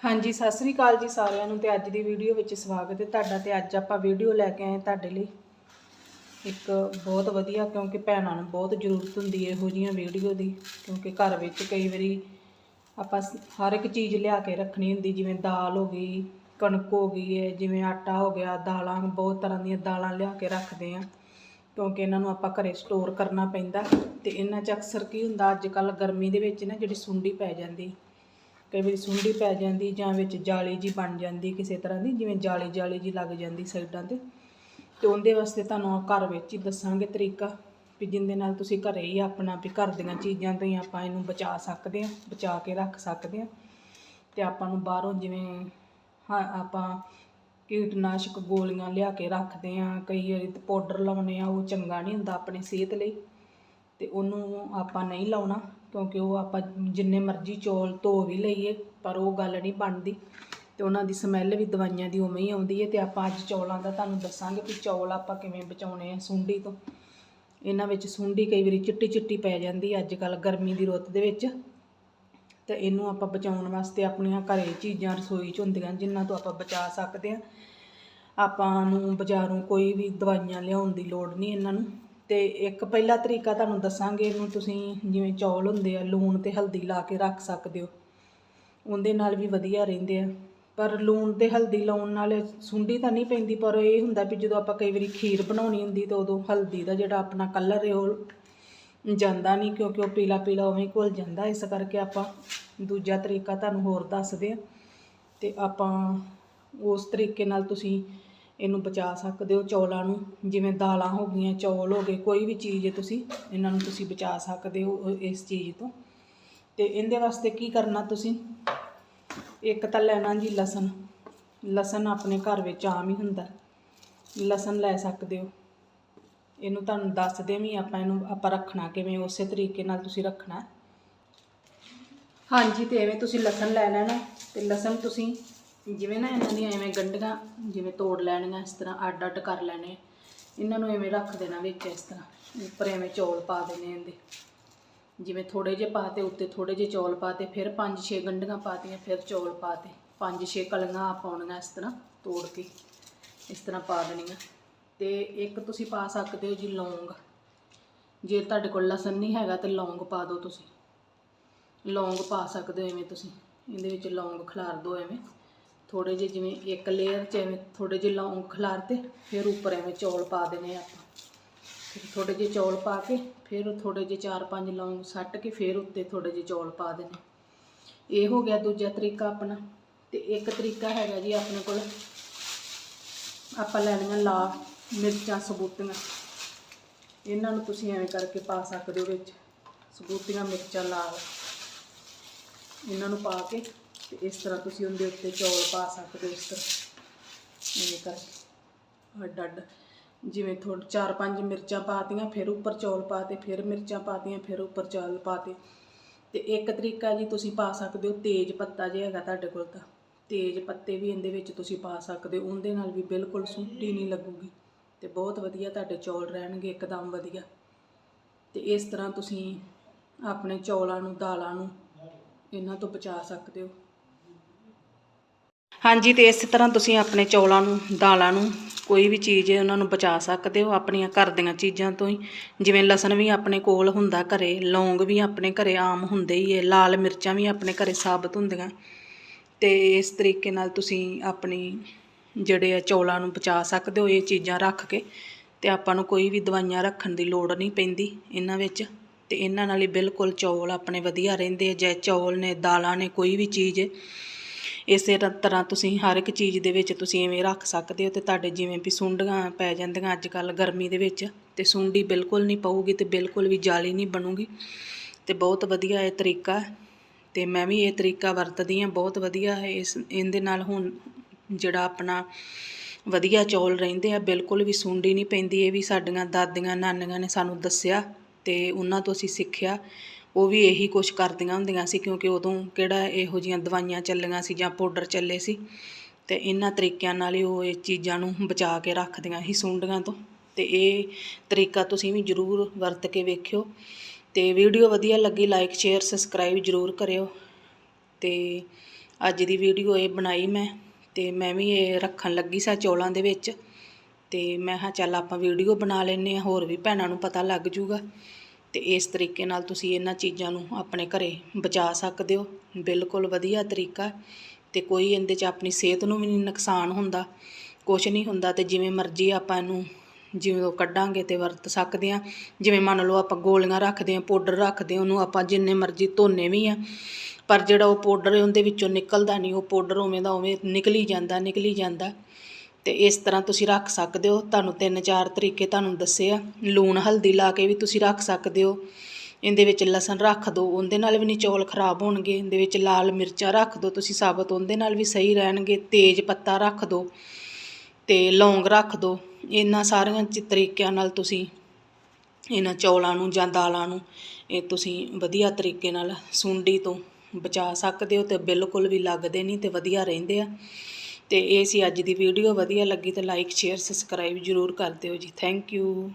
ਹਾਂਜੀ, ਸਤਿ ਸ੍ਰੀ ਅਕਾਲ ਜੀ ਸਾਰਿਆਂ ਨੂੰ ਤੇ ਅੱਜ ਦੀ ਵੀਡੀਓ ਵਿੱਚ ਸਵਾਗਤ ਹੈ ਤੁਹਾਡਾ ਤੇ ਅੱਜ ਆਪਾਂ ਵੀਡੀਓ ਲੈ ਕੇ ਆਏ ਤੁਹਾਡੇ ਲਈ। ਇੱਕ ਬਹੁਤ ਵਧੀਆ ਕਿਉਂਕਿ ਭੈਣਾਂ ਨੂੰ ਬਹੁਤ ਜ਼ਰੂਰਤ ਹੁੰਦੀ ਹੈ ਇਹੋ ਜਿਹੀਆਂ ਵੀਡੀਓ ਦੀ ਕਿਉਂਕਿ ਘਰ ਵਿੱਚ ਕਈ ਵਾਰੀ ਆਪਾਂ ਹਰ ਇੱਕ ਚੀਜ਼ ਲਿਆ ਕੇ ਰੱਖਣੀ ਹੁੰਦੀ, ਜਿਵੇਂ ਦਾਲ ਹੋ ਗਈ, ਕਣਕ ਹੋ ਗਈ ਹੈ, ਜਿਵੇਂ ਆਟਾ ਹੋ ਗਿਆ, ਦਾਲਾਂ, ਬਹੁਤ ਤਰ੍ਹਾਂ ਦੀਆਂ ਦਾਲਾਂ ਲਿਆ ਕੇ ਰੱਖਦੇ ਆ ਕਿਉਂਕਿ ਇਹਨਾਂ ਨੂੰ ਆਪਾਂ ਘਰੇ ਸਟੋਰ ਕਰਨਾ ਪੈਂਦਾ ਤੇ ਇਹਨਾਂ 'ਚ ਅਕਸਰ ਕੀ ਹੁੰਦਾ, ਅੱਜ ਕੱਲ ਗਰਮੀ ਦੇ ਵਿੱਚ ਨਾ ਜਿਹੜੀ ਸੁੰਡੀ ਪੈ ਜਾਂਦੀ ਕਈ ਵਾਰੀ ਸੁੰਡੀ ਪੈ ਜਾਂਦੀ ਜਾਂ ਵਿੱਚ ਜਾਲੀ ਜੀ ਬਣ ਜਾਂਦੀ ਕਿਸੇ ਤਰ੍ਹਾਂ ਦੀ, ਜਿਵੇਂ ਜਾਲੀ ਜਾਲੀ ਜੀ ਲੱਗ ਜਾਂਦੀ ਸਾਈਡਾਂ ਤੇ। ਤੇ ਉਹਦੇ ਵਾਸਤੇ ਤੁਹਾਨੂੰ ਘਰ ਵਿੱਚ ਹੀ ਦੱਸਾਂਗੇ ਤਰੀਕਾ ਵੀ ਜਿਹਦੇ ਨਾਲ ਤੁਸੀਂ ਘਰੇ ਹੀ ਆਪਣਾ ਵੀ ਘਰ ਦੀਆਂ ਚੀਜ਼ਾਂ ਤੋਂ ਹੀ ਆਪਾਂ ਇਹਨੂੰ ਬਚਾ ਸਕਦੇ ਹਾਂ, ਬਚਾ ਕੇ ਰੱਖ ਸਕਦੇ ਹਾਂ। ਤੇ ਆਪਾਂ ਨੂੰ ਬਾਹਰੋਂ ਜਿਵੇਂ ਹਾਂ, ਆਪਾਂ ਕੀਟਨਾਸ਼ਕ ਗੋਲੀਆਂ ਲਿਆ ਕੇ ਰੱਖਦੇ ਹਾਂ, ਕਈ ਵਾਰੀ ਪਾਊਡਰ ਲਾਉਨੇ ਆ ਉਹ ਚੰਗਾ ਨਹੀਂ ਹੁੰਦਾ ਆਪਣੀ ਸਿਹਤ ਲਈ। ਤੇ ਉਹਨੂੰ ਆਪਾਂ ਨਹੀਂ ਲਾਉਣਾ। ਕਿਉਂਕਿ ਉਹ ਆਪਾਂ ਜਿੰਨੇ ਮਰਜ਼ੀ ਚੌਲ ਧੋ ਵੀ ਲਈਏ, ਪਰ ਉਹ ਗੱਲ ਨਹੀਂ ਬਣਦੀ। ਤੇ ਉਹਨਾਂ ਦੀ ਸਮੈਲ ਵੀ ਦਵਾਈਆਂ ਦੀ ਉਵੇਂ ਹੀ ਆਉਂਦੀ ਹੈ ਤੇ ਆਪਾਂ ਅੱਜ ਚੌਲਾਂ ਦਾ ਤੁਹਾਨੂੰ ਦੱਸਾਂਗੇ ਕਿ ਚੌਲ ਆਪਾਂ ਕਿਵੇਂ ਬਚਾਉਣੇ ਆ ਸੁੰਡੀ ਤੋਂ। ਇਹਨਾਂ ਵਿੱਚ ਸੁੰਡੀ ਕਈ ਵਾਰੀ ਚਿੱਟੀ ਚਿੱਟੀ ਪੈ ਜਾਂਦੀ ਅੱਜ ਕੱਲ ਗਰਮੀ ਦੀ ਰੁੱਤ ਦੇ ਵਿੱਚ। ਤੇ ਇਹਨੂੰ ਆਪਾਂ ਬਚਾਉਣ ਵਾਸਤੇ ਆਪਣੀਆਂ ਘਰੇ ਚੀਜ਼ਾਂ, ਰਸੋਈ 'ਚ ਹੁੰਦੀਆਂ ਜਿਨ੍ਹਾਂ ਤੋਂ ਆਪਾਂ ਬਚਾ ਸਕਦੇ ਹਾਂ ਆਪਾਂ ਨੂੰ ਬਾਜ਼ਾਰੋਂ ਕੋਈ ਵੀ ਦਵਾਈਆਂ ਲਿਆਉਣ ਦੀ ਲੋੜ ਨਹੀਂ ਇਹਨਾਂ ਨੂੰ। ਤੇ ਇੱਕ ਪਹਿਲਾ ਤਰੀਕਾ ਤੁਹਾਨੂੰ ਦੱਸਾਂਗੇ ਇਹਨੂੰ ਤੁਸੀਂ ਜਿਵੇਂ ਚੌਲ ਹੁੰਦੇ ਆ, ਲੂਣ ਤੇ ਹਲਦੀ ਲਾ ਕੇ ਰੱਖ ਸਕਦੇ ਹੋ। ਉਹਦੇ ਨਾਲ ਵੀ ਵਧੀਆ ਰਹਿੰਦੇ ਆ। ਪਰ ਲੂਣ ਤੇ ਹਲਦੀ ਲਾਉਣ ਨਾਲ ਸੁੰਡੀ ਤਾਂ ਨਹੀਂ ਪੈਂਦੀ, ਪਰ ਇਹ ਹੁੰਦਾ ਵੀ ਜਦੋਂ ਆਪਾਂ ਕਈ ਵਾਰੀ ਖੀਰ ਬਣਾਉਣੀ ਹੁੰਦੀ ਤਾਂ ਉਦੋਂ ਹਲਦੀ ਦਾ ਜਿਹੜਾ ਆਪਣਾ ਕਲਰ ਹੈ ਉਹ ਜਾਂਦਾ ਨਹੀਂ ਕਿਉਂਕਿ ਉਹ ਪੀਲਾ ਪੀਲਾ ਉਵੇਂ ਹੀ ਘੁਲ ਜਾਂਦਾ। ਇਸ ਕਰਕੇ ਆਪਾਂ ਦੂਜਾ ਤਰੀਕਾ ਤੁਹਾਨੂੰ ਹੋਰ ਦੱਸਦੇ ਆ। ਤੇ ਆਪਾਂ ਉਸ ਤਰੀਕੇ ਨਾਲ ਤੁਸੀਂ ਇਹਨੂੰ ਬਚਾ ਸਕਦੇ ਹੋ ਚੌਲਾਂ ਨੂੰ। ਜਿਵੇਂ ਦਾਲਾਂ ਹੋ ਗਈਆਂ, ਚੌਲ ਹੋ ਗਏ, ਕੋਈ ਵੀ ਚੀਜ਼ ਤੁਸੀਂ ਇਹਨਾਂ ਨੂੰ ਤੁਸੀਂ ਬਚਾ ਸਕਦੇ ਹੋ ਇਸ ਚੀਜ਼ ਤੋਂ। ਤੇ ਇਹਦੇ ਵਾਸਤੇ ਕੀ ਕਰਨਾ ਤੁਸੀਂ? ਇੱਕ ਤਾਂ ਲੈਣਾ ਜੀ ਲਸਣ। ਲਸਣ ਆਪਣੇ ਘਰ ਵਿੱਚ ਆਮ ਹੀ ਹੁੰਦਾ। ਲਸਣ ਲੈ ਸਕਦੇ ਹੋ। ਇਹਨੂੰ ਤੁਹਾਨੂੰ ਦੱਸਦੇ ਵੀ ਆਪਾਂ ਇਹਨੂੰ, ਆਪਾਂ ਰੱਖਣਾ ਕਿਵੇਂ, ਉਸੇ ਤਰੀਕੇ ਨਾਲ ਤੁਸੀਂ ਰੱਖਣਾ। ਹਾਂਜੀ, ਤੇ ਐਵੇਂ ਤੁਸੀਂ ਲਸਣ ਲੈ ਲੈਣਾ। ਤੇ ਲਸਣ ਤੁਸੀਂ ਜਿਵੇਂ ਨਾ ਇਹਨਾਂ ਦੀਆਂ ਐਵੇਂ ਗੰਢੀਆਂ, ਜਿਵੇਂ ਤੋੜ ਲੈਣੀਆਂ ਇਸ ਤਰ੍ਹਾਂ ਅੱਡ ਅੱਡ ਕਰ ਲੈਣੇ। ਇਹਨਾਂ ਨੂੰ ਐਵੇਂ ਰੱਖ ਦੇਣਾ ਵਿੱਚ ਇਸ ਤਰ੍ਹਾਂ, ਉੱਪਰ ਐਵੇਂ ਚੌਲ ਪਾ ਦੇਣੇ ਇਹਦੇ। ਜਿਵੇਂ ਥੋੜੇ ਜਿਹੇ ਪਾਤੇ ਉੱਤੇ ਥੋੜੇ ਜਿਹੇ ਚੌਲ ਪਾਤੇ ਫਿਰ 5-6 ਗੰਢੀਆਂ ਪਾਤੀਆਂ ਫਿਰ ਚੌਲ ਪਾਤੇ 5-6 ਕਲੀਆਂ ਪਾਉਣੀਆਂ ਇਸ ਤਰ੍ਹਾਂ ਤੋੜ ਕੇ, ਇਸ ਤਰ੍ਹਾਂ ਪਾ ਦੇਣੀਆਂ। ਤੇ ਇੱਕ ਤੁਸੀਂ ਪਾ ਸਕਦੇ ਹੋ ਜੀ ਲੌਂਗ। ਜੇ ਤੁਹਾਡੇ ਕੋਲ ਲਸਣ ਨਹੀਂ ਹੈਗਾ ਤੇ ਲੌਂਗ ਪਾ ਦਿਓ ਤੁਸੀਂ। ਲੌਂਗ ਪਾ ਸਕਦੇ ਹੋ ਐਵੇਂ ਤੁਸੀਂ। ਇਹਦੇ ਵਿੱਚ ਲੌਂਗ ਖਿਲਾਰ ਦਿਓ ਐਵੇਂ। ਥੋੜੇ ਜਿਹੇ ਜਿਵੇਂ ਇੱਕ ਲੇਅਰ 'ਚ ਐਵੇਂ ਥੋੜੇ ਜਿਹੇ ਲੌਂਗ ਖਿਲਾਰਤੇ ਫਿਰ ਉੱਪਰ ਐਵੇਂ ਚੌਲ ਪਾ ਦੇਣੇ ਆਪਾਂ। ਫਿਰ ਥੋੜੇ ਜਿਹੇ ਚੌਲ ਪਾ ਕੇ ਫਿਰ ਥੋੜੇ ਜਿਹੇ ਚਾਰ ਪੰਜ ਲੌਂਗ ਸੱਟ ਕੇ ਫਿਰ ਉੱਤੇ ਥੋੜੇ ਜਿਹੇ ਚੌਲ ਪਾ ਦੇਣੇ। ਇਹ ਹੋ ਗਿਆ ਦੂਜਾ ਤਰੀਕਾ ਆਪਣਾ ਤੇ ਇੱਕ ਤਰੀਕਾ ਹੈਗਾ ਜੀ ਆਪਣੇ ਕੋਲ। ਆਪਾਂ ਲੈਣੀਆਂ ਲਾਲ ਮਿਰਚਾਂ ਸਬੂਤੀਆਂ। ਇਹਨਾਂ ਨੂੰ ਤੁਸੀਂ ਐਵੇਂ ਕਰਕੇ ਪਾ ਸਕਦੇ ਹੋ ਵਿੱਚ। ਸਬੂਤੀਆਂ, ਮਿਰਚਾਂ, ਲਾਲ। ਇਹਨਾਂ ਨੂੰ ਪਾ ਕੇ ਤੇ ਇਸ ਤਰ੍ਹਾਂ ਤੁਸੀਂ ਉਹਦੇ ਉੱਤੇ ਚੌਲ ਪਾ ਸਕਦੇ ਹੋ ਇਸ ਤਰ੍ਹਾਂ। ਐਵੇਂ ਕਰਕੇ। ਅੱਡ ਅੱਡ ਜਿਵੇਂ ਥੋੜ੍ਹ ਚਾਰ ਪੰਜ ਮਿਰਚਾਂ ਪਾਤੀਆਂ, ਫਿਰ ਉੱਪਰ ਚੌਲ ਪਾਤੇ, ਫਿਰ ਮਿਰਚਾਂ ਪਾਤੀਆਂ, ਫਿਰ ਉੱਪਰ ਚੌਲ ਪਾਤੇ। ਤੇ ਇੱਕ ਤਰੀਕਾ ਜੀ ਤੁਸੀਂ ਪਾ ਸਕਦੇ ਹੋ ਤੇਜ ਪੱਤਾ ਜੇ ਹੈਗਾ ਤੁਹਾਡੇ ਕੋਲ ਤਾਂ। ਤੇਜ ਪੱਤੇ ਵੀ ਇਹਦੇ ਵਿੱਚ ਤੁਸੀਂ ਪਾ ਸਕਦੇ ਹੋ, ਉਹਦੇ ਨਾਲ ਵੀ ਬਿਲਕੁਲ ਸੁੰਡੀ ਨਹੀਂ ਲੱਗੂਗੀ। ਤੇ ਬਹੁਤ ਵਧੀਆ ਤੁਹਾਡੇ ਚੌਲ ਰਹਿਣਗੇ, ਇੱਕਦਮ ਵਧੀਆ। ਤੇ ਇਸ ਤਰ੍ਹਾਂ ਤੁਸੀਂ ਆਪਣੇ ਚੌਲਾਂ ਨੂੰ, ਦਾਲਾਂ ਨੂੰ ਇਹਨਾਂ ਤੋਂ ਬਚਾ ਸਕਦੇ ਹੋ। ਹਾਂਜੀ ਤੇ ਇਸੇ ਤਰ੍ਹਾਂ ਤੁਸੀਂ ਆਪਣੇ ਚੌਲਾਂ ਨੂੰ, ਦਾਲਾਂ ਨੂੰ ਕੋਈ ਵੀ ਚੀਜ਼ ਉਹਨਾਂ ਨੂੰ ਬਚਾ ਸਕਦੇ ਹੋ ਆਪਣੀਆਂ ਘਰ ਦੀਆਂ ਚੀਜ਼ਾਂ ਤੋਂ ਹੀ। ਜਿਵੇਂ ਲਸਣ ਵੀ ਆਪਣੇ ਕੋਲ ਹੁੰਦਾ ਘਰੇ, ਲੌਂਗ ਵੀ ਆਪਣੇ ਘਰੇ ਆਮ ਹੁੰਦੇ ਹੀ ਹੈ, ਲਾਲ ਮਿਰਚਾਂ ਵੀ ਆਪਣੇ ਘਰੇ ਸਾਬਤ ਹੁੰਦੀਆਂ। ਤੇ ਇਸ ਤਰੀਕੇ ਨਾਲ ਤੁਸੀਂ ਆਪਣੀ ਜਿਹੜੇ ਆ ਚੌਲਾਂ ਨੂੰ ਬਚਾ ਸਕਦੇ ਹੋ ਇਹ ਚੀਜ਼ਾਂ ਰੱਖ ਕੇ। ਤੇ ਆਪਾਂ ਨੂੰ ਕੋਈ ਵੀ ਦਵਾਈਆਂ ਰੱਖਣ ਦੀ ਲੋੜ ਨਹੀਂ ਪੈਂਦੀ ਇਹਨਾਂ ਵਿੱਚ। ਤੇ ਇਹਨਾਂ ਨਾਲ ਹੀ ਬਿਲਕੁਲ ਚੌਲ ਆਪਣੇ ਵਧੀਆ ਰਹਿੰਦੇ ਆ, ਜੇ ਚੌਲ ਨੇ, ਦਾਲਾਂ ਨੇ ਕੋਈ ਵੀ ਚੀਜ਼ ਇਸੇ ਰ- ਤਰ੍ਹਾਂ ਤੁਸੀਂ ਹਰ ਇੱਕ ਚੀਜ਼ ਦੇ ਵਿੱਚ ਤੁਸੀਂ ਐਵੇਂ ਰੱਖ ਸਕਦੇ ਹੋ ਤੇ ਤੁਹਾਡੇ ਜਿਵੇਂ ਵੀ ਸੁੰਡੀਆਂ ਪੈ ਜਾਂਦੀਆਂ ਅੱਜ ਕੱਲ ਗਰਮੀ ਦੇ ਵਿੱਚ ਤੇ ਸੁੰਡੀ ਬਿਲਕੁਲ ਨਹੀਂ ਪਊਗੀ ਤੇ ਬਿਲਕੁਲ ਵੀ ਜਾਲੀ ਨਹੀਂ ਬਣੂਗੀ ਤੇ ਬਹੁਤ ਵਧੀਆ ਇਹ ਤਰੀਕਾ ਹੈ ਤੇ ਮੈਂ ਵੀ ਇਹ ਤਰੀਕਾ ਵਰਤਦੀ ਹਾਂ, ਬਹੁਤ ਵਧੀਆ ਹੈ ਇਸ, ਇਹਦੇ ਨਾਲ ਹੁਣ ਜਿਹੜਾ ਆਪਣਾ ਵਧੀਆ ਚੌਲ ਰਹਿੰਦੇ ਆ, ਬਿਲਕੁਲ ਵੀ ਸੁੰਡੀ ਨਹੀਂ ਪੈਂਦੀ, ਇਹ ਵੀ ਸਾਡੀਆਂ ਦਾਦੀਆਂ ਨਾਨੀਆਂ ਨੇ ਸਾਨੂੰ ਦੱਸਿਆ ਤੇ ਉਹਨਾਂ ਤੋਂ ਅਸੀਂ ਸਿੱਖਿਆ ਉਹ ਵੀ ਇਹੀ ਕੁਛ ਕਰਦੀਆਂ ਹੁੰਦੀਆਂ ਸੀ ਕਿਉਂਕਿ ਉਦੋਂ ਕਿਹੜਾ ਇਹੋ ਜੀਆਂ ਦਵਾਈਆਂ ਚੱਲੀਆਂ ਸੀ ਜਾਂ ਪਾਊਡਰ ਚੱਲੇ ਸੀ ਤੇ ਇਹਨਾਂ ਤਰੀਕਿਆਂ ਨਾਲ ਹੀ ਉਹ ਇਹ ਚੀਜ਼ਾਂ ਨੂੰ ਬਚਾ ਕੇ ਰੱਖਦੀਆਂ ਸੀ ਸੁੰਡੀਆਂ ਤੋਂ। ਤੇ ਇਹ ਤਰੀਕਾ ਤੁਸੀਂ ਵੀ ਜ਼ਰੂਰ ਵਰਤ ਕੇ ਵੇਖਿਓ। ਤੇ ਵੀਡੀਓ ਵਧੀਆ ਲੱਗੀ ਲਾਈਕ, ਸ਼ੇਅਰ, ਸਬਸਕ੍ਰਾਈਬ ਜ਼ਰੂਰ ਕਰਿਓ। ਤੇ ਅੱਜ ਦੀ ਵੀਡੀਓ ਇਹ ਬਣਾਈ ਮੈਂ ਤੇ ਮੈਂ ਵੀ ਇਹ ਰੱਖਣ ਲੱਗੀ ਸਾਂ ਚੌਲਾਂ ਦੇ ਵਿੱਚ। ਤੇ ਮੈਂ ਹਾਂ ਚੱਲ ਆਪਾਂ ਵੀਡੀਓ ਬਣਾ ਲੈਨੇ ਆ ਹੋਰ ਵੀ ਭੈਣਾਂ ਨੂੰ ਪਤਾ ਲੱਗ ਜੂਗਾ। ਤੇ ਇਸ ਤਰੀਕੇ ਨਾਲ ਤੁਸੀਂ ਇਹਨਾਂ ਚੀਜ਼ਾਂ ਨੂੰ ਆਪਣੇ ਘਰੇ ਬਚਾ ਸਕਦੇ ਹੋ। ਬਿਲਕੁਲ ਵਧੀਆ ਤਰੀਕਾ ਤੇ ਕੋਈ ਇਹਦੇ 'ਚ ਆਪਣੀ ਸਿਹਤ ਨੂੰ ਵੀ ਨਹੀਂ ਨੁਕਸਾਨ ਹੁੰਦਾ, ਕੁਛ ਨਹੀਂ ਹੁੰਦਾ ਤੇ ਜਿਵੇਂ ਮਰਜ਼ੀ ਆਪਾਂ ਇਹਨੂੰ ਜਿਵੇਂ ਕੱਢਾਂਗੇ ਤੇ ਵਰਤ ਸਕਦੇ ਆ ਜਿਵੇਂ ਮੰਨ ਲਓ ਆਪਾਂ ਗੋਲੀਆਂ ਰੱਖਦੇ ਆ ਪਾਊਡਰ ਰੱਖਦੇ ਆ ਉਹਨੂੰ ਆਪਾਂ ਜਿੰਨੇ ਮਰਜ਼ੀ ਧੋਨੇ ਵੀ ਆ, ਪਰ ਜਿਹੜਾ ਉਹ ਪਾਊਡਰ ਉਹਦੇ ਵਿੱਚੋਂ ਨਿਕਲਦਾ ਨਹੀਂ, ਉਹ ਪਾਊਡਰ ਉਵੇਂ ਦਾ ਉਵੇਂ ਨਿਕਲੀ ਜਾਂਦਾ ਨਿਕਲੀ ਜਾਂਦਾ। ਤੇ ਇਸ ਤਰ੍ਹਾਂ ਤੁਸੀਂ ਰੱਖ ਸਕਦੇ ਹੋ। ਤੁਹਾਨੂੰ ਤਿੰਨ ਚਾਰ ਤਰੀਕੇ ਤੁਹਾਨੂੰ ਦੱਸੇ ਆ। ਲੂਣ, ਹਲਦੀ ਲਾ ਕੇ ਵੀ ਤੁਸੀਂ ਰੱਖ ਸਕਦੇ ਹੋ। ਇਹਦੇ ਵਿੱਚ ਲਸਣ ਰੱਖ ਦਿਓ ਉਹਦੇ ਨਾਲ ਵੀ ਨਹੀਂ ਚੌਲ ਖਰਾਬ ਹੋਣਗੇ। ਇਹਦੇ ਵਿੱਚ ਲਾਲ ਮਿਰਚਾਂ ਰੱਖ ਦਿਓ ਤੁਸੀਂ। ਸਾਬਤ ਉਹਦੇ ਨਾਲ ਵੀ ਸਹੀ ਰਹਿਣਗੇ। ਤੇਜ ਪੱਤਾ ਰੱਖ ਦਿਓ ਤੇ ਲੌਂਗ ਰੱਖ ਦਿਓ ਇਹਨਾਂ ਸਾਰੀਆਂ ਚ- ਤਰੀਕਿਆਂ ਨਾਲ ਤੁਸੀਂ ਇਹਨਾਂ ਚੌਲਾਂ ਨੂੰ ਜਾਂ ਦਾਲਾਂ ਨੂੰ ਇਹ ਤੁਸੀਂ ਵਧੀਆ ਤਰੀਕੇ ਨਾਲ ਸੁੰਡੀ ਤੋਂ ਬਚਾ ਸਕਦੇ ਹੋ ਤੇ ਬਿਲਕੁਲ ਵੀ ਲੱਗਦੇ ਨਹੀਂ ਤੇ ਵਧੀਆ ਰਹਿੰਦੇ ਆ। ਤੇ ਇਹ ਸੀ ਅੱਜ ਦੀ ਵੀਡੀਓ ਵਧੀਆ ਲੱਗੀ ਤਾਂ ਲਾਈਕ ਸ਼ੇਅਰ ਸਬਸਕ੍ਰਾਈਬ ਜਰੂਰ ਕਰ ਦਿਓ ਜੀ। Thank you